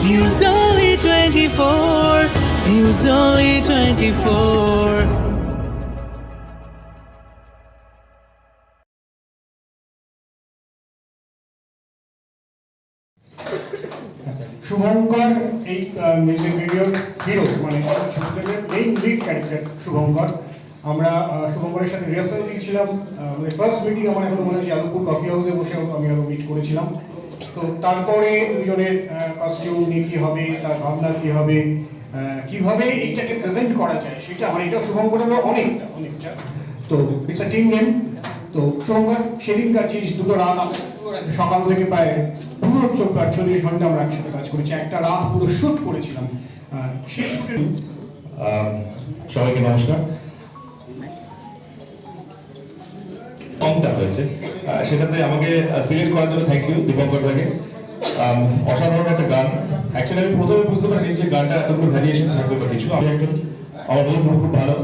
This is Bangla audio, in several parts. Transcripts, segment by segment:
News Only 24. News Only 24. Shubhankar এই মিউজিক ভিডিওর হিরো মানে মেইন লিড ক্যারেক্টার শুভঙ্কর আমরা শুভঙ্করের সাথে রিহার্সাল দিয়েছিলাম মানে ফার্স্ট মিটিং আমার এখন মনে যাদবপুর কফি হাউসে বসে আমি আরও মিট করেছিলাম তো তারপরে দুজনের কস্টিউম নিয়ে কি হবে তার ভাবনা কি হবে কীভাবে এইটাকে প্রেজেন্ট করা যায় সেটা মানে এটা শুভঙ্করেরও অনেকটা অনেকটা তো ইটস আ টিম গেম তো শুভঙ্কর সেদিনকার জিনিস দুটো রাত সকাল থেকে প্রায় পুরো চোখ চল্লিশ ঘণ্টা আমরা একসাথে কাজ করেছি। একটা রাত পুরো শুট করেছিলাম। সেই শুটের আহ, সবাইকে নমস্কার। কমটা হয়েছে সেটাতে আমাকে সিলেক্ট করার জন্য থ্যাংক ইউ দীপঙ্কর দাকে অসাধারণ একটা গান। অ্যাকচুয়ালি আমি প্রথমে বুঝতে পারিনি যে গানটা এতগুলো ভ্যারিয়েশন থাকবে বা কিছু। আমি একজন, আমার বন্ধু খুব ভালো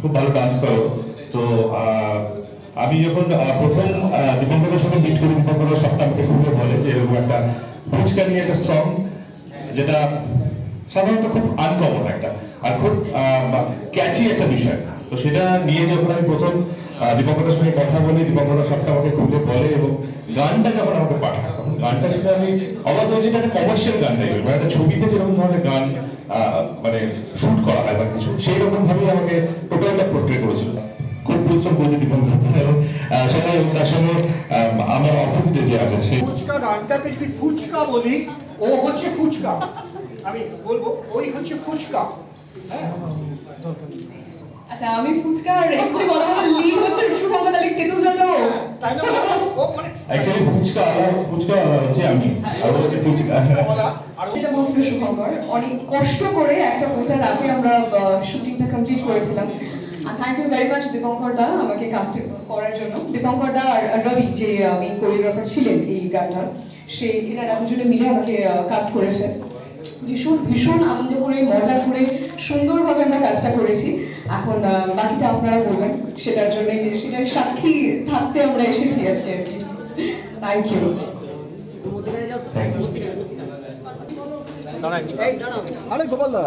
খুব ভালো ডান্স করো। তো আমি যখন প্রথম দীপঙ্করের সঙ্গে মিট করি, দীপঙ্কর সবটা আমাকে খুব বলে যে এরকম একটা ফুচকা নিয়ে একটা সং যেটা সাধারণত খুব আনকমন একটা, আর খুব ক্যাচি একটা বিষয়। তো সেটা নিয়ে যখন আমি প্রথম দীপঙ্করের সঙ্গে কথা বলি দীপঙ্কর সবটা আমাকে খুলে বলে এবং গানটা যখন আমাকে পাঠায় তখন গানটা শুনে আমি অবাক হয়েছি এটা একটা কমার্শিয়াল গান টাইপের মানে একটা ছবিতে যেরকম ধরনের গান মানে শুট করা হয় বা কিছু সেই রকম ভাবেই আমাকে টোটালটা পোর্ট্রে করেছিল। খুব পরিশ্রম করেছে দীপঙ্কর। এবং আহ, সেটা তার সঙ্গে আমার অপোজিটে যে আছে সেই ফুচকা গানটাতে যদি ফুচকা বলি ও হচ্ছে ফুচকা। আমি বলব ওই হচ্ছে ফুচকা। হ্যাঁ? আচ্ছা আমি ফুচকা আর এক্ষুনি বলা হলো লিড হচ্ছে শুভঙ্কর তাহলে তেতুল দাদা তাই না ও মানে অ্যাকচুয়ালি ফুচকা ফুচকা হচ্ছে আমি। আর হচ্ছে ফুচকা। যেটা বলছিল শুভঙ্কর অনেক কষ্ট করে একটা বইটা রাতে আমরা শুটিংটা কমপ্লিট করেছিলাম। আর thank you very much Dipankar da আমাকে কাস্ট করার জন্য। দীপঙ্কর দা আর রবি যে মেইন কোরিওগ্রাফার ছিলেন এই গানটা সে এনারা দুজনে মিলে আমাকে কাজ করেছে ভীষণ ভীষণ আনন্দ করে মজা করে সুন্দরভাবে আমরা কাজটা করেছি। এখন বাকিটা আপনারা বলবেন সেটার জন্য সেটার সাক্ষী থাকতে আমরা এসেছি আজকে। আর কি থ্যাংক ইউ আরে গোপাল দা।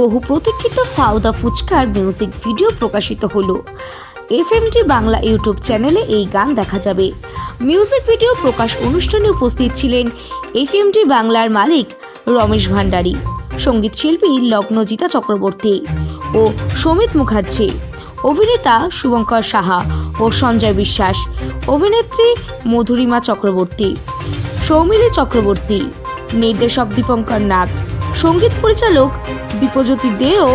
বহু প্রতীক্ষিত ফাউদা ফুচকার মিউজিক ভিডিও প্রকাশিত হলো। এফএমটি বাংলা ইউটিউব চ্যানেলে এই গান দেখা যাবে। মিউজিক ভিডিও প্রকাশ অনুষ্ঠানে উপস্থিত ছিলেন এফএমটি বাংলার মালিক রমেশ ভান্ডারী, সংগীত শিল্পী লগ্নজিতা চক্রবর্তী ও সমিত মুখার্জি, অভিনেতা শুভঙ্কর সাহা ও সঞ্জয় বিশ্বাস, অভিনেত্রী মধুরিমা চক্রবর্তী, সৌমিলি চক্রবর্তী, নির্দেশক দীপঙ্কর নাগ সংগীত পরিচালক বিপজ্যোতি দেও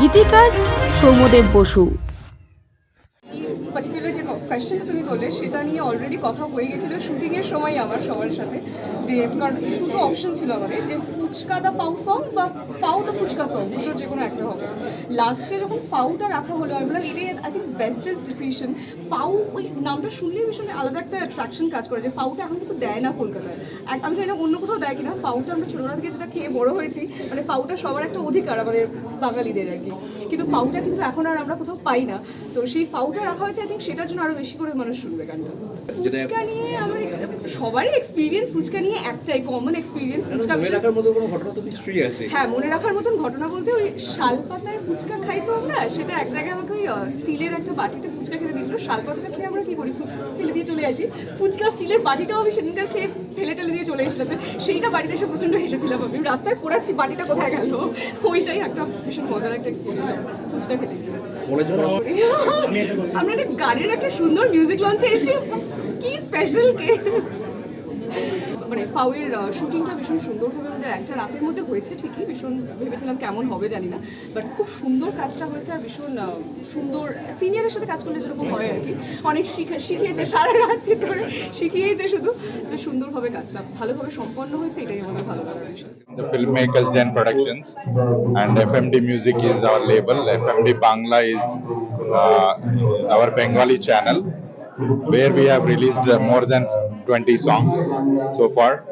গীতিকার সৌম্যদেব বসু। কোয়েশ্চেনটা তুমি বললে, সেটা নিয়ে অলরেডি কথা হয়ে গেছিল শুটিংয়ের সময় আমার সবার সাথে, যে কারণ দুটো অপশন ছিল আমাদের, যে ফুচকা দা ফাউ সং বা ফাউ দা ফুচকা সং দুটোর যে কোনো একটা হবে। লাস্টে যখন ফাউটা রাখা হলো, আমি বললাম, এটাই আই থিঙ্ক বেস্টেস্ট ডিসিশন ফাউ ওই নামটা শুনলেই ভীষণ আলাদা একটা অ্যাট্রাকশন কাজ করে, যে ফাউটা এখন কিন্তু দেয় না কলকাতায়। আমি জানি না অন্য কোথাও দেয় কিনা, ফাউটা আমরা ছোটোবেলা থেকে যেটা খেয়ে বড় হয়েছি মানে ফাউটা সবার একটা অধিকার আমাদের বাঙালিদের আর কি। কিন্তু ফাউটা কিন্তু এখন আর আমরা কোথাও পাই না। তো সেই ফাউটা রাখা হয়েছে আই থিঙ্ক সেটার জন্য আরও বেশি করে মানুষ শুনবে গানটা। ফুচকা নিয়ে আমার সবারই এক্সপিরিয়েন্স ফুচকা নিয়ে একটাই কমন এক্সপিরিয়েন্স ফুচকা মনে রাখার মতো কোনো ঘটনা তো নিশ্চয়ই আছে। হ্যাঁ মনে রাখার মতন ঘটনা বলতে ওই শালপাতার ফুচকা খাই তো আমরা সেটা এক জায়গায় আমাকে ওই স্টিলের একটা বাটিতে ফুচকা খেতে দিয়েছিল। শালপাতাটা খেয়ে আমরা কি করি? ফুচকা ফেলে দিয়ে চলে আসি। ফুচকা স্টিলের বাটিটাও আমি সেদিনকার খেয়ে ফেলে টেলে দিয়ে চলে এসেছিলাম। সেইটা বাড়িতে এসে প্রচণ্ড হেসেছিলাম আমি। রাস্তায় পড়াচ্ছি বাটিটা কোথায় গেল? ওইটাই একটা ভীষণ মজার একটা এক্সপিরিয়েন্স ফুচকা খেতে। কলেজে আমরা একটা গানের একটা সুন্দর মিউজিক লঞ্চে এসেছি কি স্পেশাল কে? মানে ফাউয়ের শুটিংটা ভীষণ সুন্দরভাবে আমাদের একটা রাতের মধ্যে হয়েছে ঠিকই ভীষণ ভেবেছিলাম কেমন হবে জানি না বাট খুব সুন্দর কাজটা হয়েছে আর ভীষণ সুন্দর সিনিয়রের সাথে কাজ করলে যেরকম হয় আর কি অনেক শিখে শিখিয়েছে সারা রাত ভিতরে শিখিয়েছে শুধু তো সুন্দরভাবে কাজটা ভালোভাবে সম্পন্ন হয়েছে এটাই আমাদের ভালো লাগার বিষয় the filmmakers Gen Productions and FMD Music is our label. FMD Bangla is uh, our Bengali channel where we have released uh, more than 20 songs so far.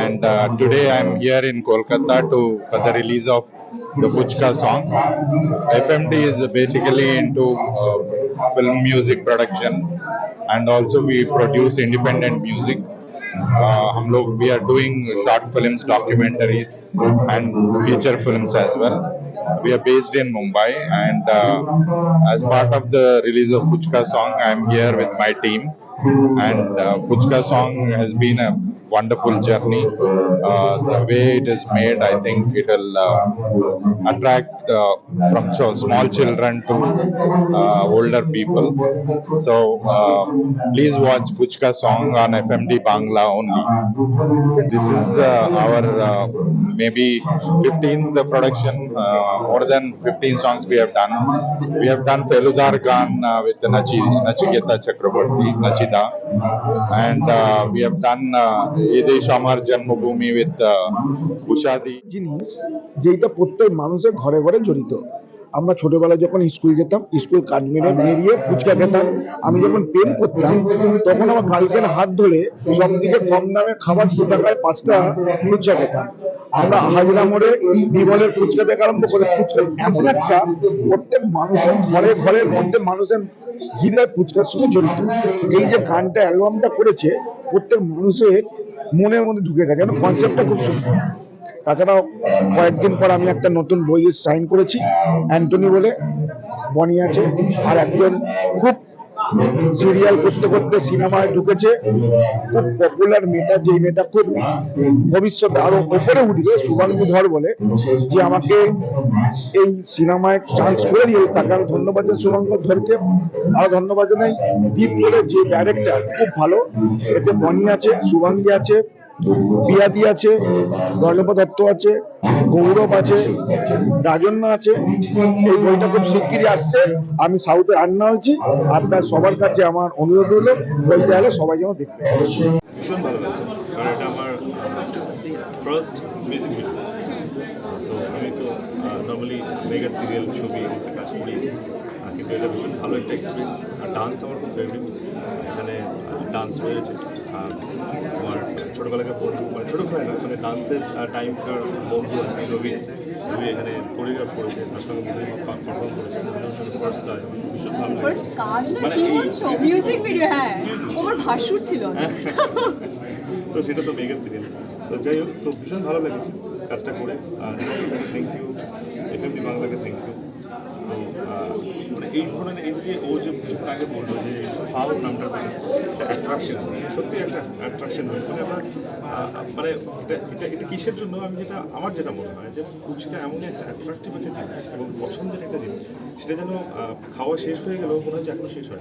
And uh, today I'm here in Kolkata to for the release of the Fuchka song. FMD is basically into uh, film music production and also we produce independent music. Uh, we are doing short films, documentaries and feature films as well. We are based in Mumbai and uh, as part of the release of Fuchka song, I'm here with my team. And uh, Fuchka song has been a wonderful journey. Uh, the way it is made, I think it will uh, attract uh, from ch- small children to uh, older people. So uh, please watch Fuchka song on FMD Bangla only. This is uh, our uh, maybe 15th production. Uh, more than 15 songs we have done. We have done Feludar Gan uh, with Nachi, Nachiketa Chakraborty, Nachida, and uh, we have done uh, Ede Shamar Janmabhoomi with uh, Ushadi. জিনিস যেটা প্রত্যেক মানুষের ঘরে ঘরে জড়িত। আমরা ছোটবেলায় যখন স্কুল যেতাম, স্কুল কাঠ মেরে বেরিয়ে ফুচকা খেতাম, আমি যখন প্রেম করতাম, তখন আমার গার্লফ্রেন্ড হাত ধরে সব থেকে কম দামে খাবার দু টাকায় পাঁচটা ফুচকা খেতাম। আমরা হাজরা মোড়ে বিমলের ফুচকা থেকে আরম্ভ করে ফুচকা, এমন একটা প্রত্যেক মানুষের ঘরে ঘরের মধ্যে মানুষের হৃদয় ফুচকার সঙ্গে জড়িত। এই যে গানটা, অ্যালবামটা করেছে, প্রত্যেক মানুষের মনের মধ্যে ঢুকে গেছে কনসেপ্টটা খুব সুন্দর। তাছাড়াও কয়েকদিন পর আমি একটা নতুন বই সাইন করেছি, অ্যান্টনি বলে বনি আছে। আর একজন খুব সিরিয়াল করতে করতে সিনেমায় ঢুকেছে, খুব পপুলার মেয়েটা যে মেয়েটা খুব ভবিষ্যতে আরও উপরে উঠবে শুভাঙ্গু ধর বলে, যে আমাকে এই সিনেমায় চান্স করে দিয়ে তাকে আমি ধন্যবাদ জানাই শুভাঙ্গু ধরকে আরও ধন্যবাদ জানাই দীপ বলে যে ডাইরেক্টর খুব ভালো। এতে বনি আছে, শুভাঙ্গী আছে পিয়াদি আছে রণব দত্ত আছে, গৌরব আছে রাজন্য আছে। এই বইটা খুব শিগগিরই আসছে। আমি সাউথে রান্না হয়েছি। আপনার সবার কাছে আমার অনুরোধ হলো বইটা হলে সবাই যেন দেখতে ভীষণ তো আমি তো নর্মালি মেগা সিরিয়াল ছবি একটা কাজ করিয়েছি। কিন্তু এটা ভীষণ ভালো একটা এক্সপিরিয়েন্স আর ডান্স আমার খুব ফেভারিট এখানে ডান্স রয়েছে। আমার ছোটোবেলাকার বন্ধু মানে ছোটো হয় না মানে ডান্সের টাইমকার বন্ধু আছে রবি। রবি এখানে কোরিওগ্রাফ করেছে তার সঙ্গে বিভিন্ন পারফর্ম করেছে বিভিন্ন সঙ্গে ফার্স্ট ভীষণ ভালো ফার্স্ট কাজ না কি বলছো মিউজিক ভিডিও হ্যাঁ। আমার ভাসুর ছিল। তো সেটা তো মেগা সিরিয়াল তো যাই হোক তো ভীষণ ভালো লেগেছে কাজটা করে। আর থ্যাংক ইউ এফএমডি বাংলাকে থ্যাংক ইউ মানে এই ধরনের এই যে ও যে কিছুক্ষণ আগে বলল যে ফাউ নামটা অ্যাট্রাকশন সত্যি একটা অ্যাট্রাকশন হয়। মানে আমরা মানে এটা এটা এটা কিসের জন্য আমি যেটা আমার যেটা মনে হয় যে ফুচকা এমন একটা অ্যাট্রাকটিভ একটা জিনিস এবং পছন্দের একটা জিনিস সেটা যেন খাওয়া শেষ হয়ে গেলেও মনে হয় যে এখনও শেষ হয়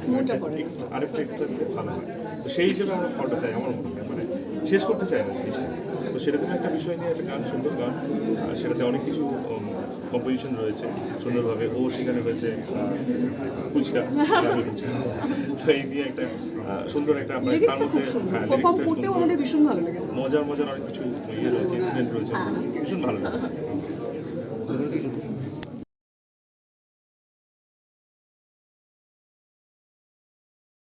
এক্সট্রা আরেকটা এক্সট্রা দিলে ভালো হয়। তো সেই হিসেবে আমরা ফলটা চাই আমার মনে হয়। মানে শেষ করতে চাই না জিনিসটা। তো সেরকম একটা বিষয় নিয়ে একটা গান সুন্দর গান আর সেটাতে অনেক কিছু কম্পোজিশন রয়েছে সুন্দরভাবে। ও সেখানে রয়েছে ফুচকা তো এই নিয়ে একটা সুন্দর একটা আমরা তার মধ্যে হ্যাঁ লিরিক্সটা মজার মজার অনেক কিছু ইয়ে রয়েছে ইনসিডেন্ট রয়েছে। ভীষণ ভালো লেগেছে।